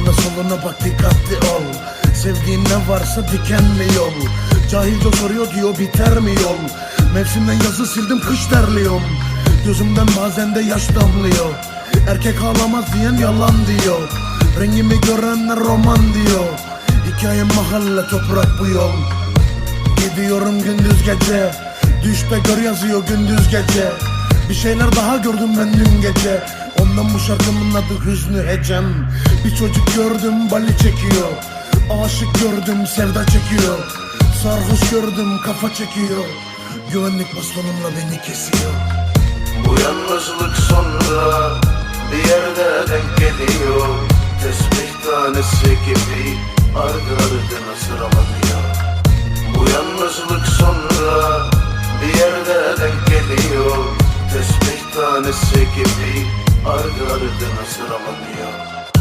Sağına soluna bak dikkatli ol. Sevdiğin ne varsa dikenli yol Cahilce soruyor diyor biter mi yol? Mevsimden yazı sildim kış terliyorum Gözümden bazen de yaş damlıyor. Erkek ağlamaz diyen yalan diyor. Rengimi görenler roman diyor. Hikayem mahalle toprak bu yol. Gidiyorum gündüz gece. Düşte gör yazıyor gündüz gece. Bir şeyler daha gördüm ben dün gece şarkımın adı Hüznü Hecem Bir çocuk gördüm bali çekiyor. Aşık gördüm sevda çekiyor. Sarhoş gördüm kafa çekiyor. Güvenlik bastonumla beni kesiyor. Bu yalnızlık sonra bir yerde denk geliyor. Tesbih tanesi gibi ardı ardına sıralanıyor Bu yalnızlık sonra bir yerde denk geliyor. Tesbih tanesi gibi Ardı ardına sıralanıyor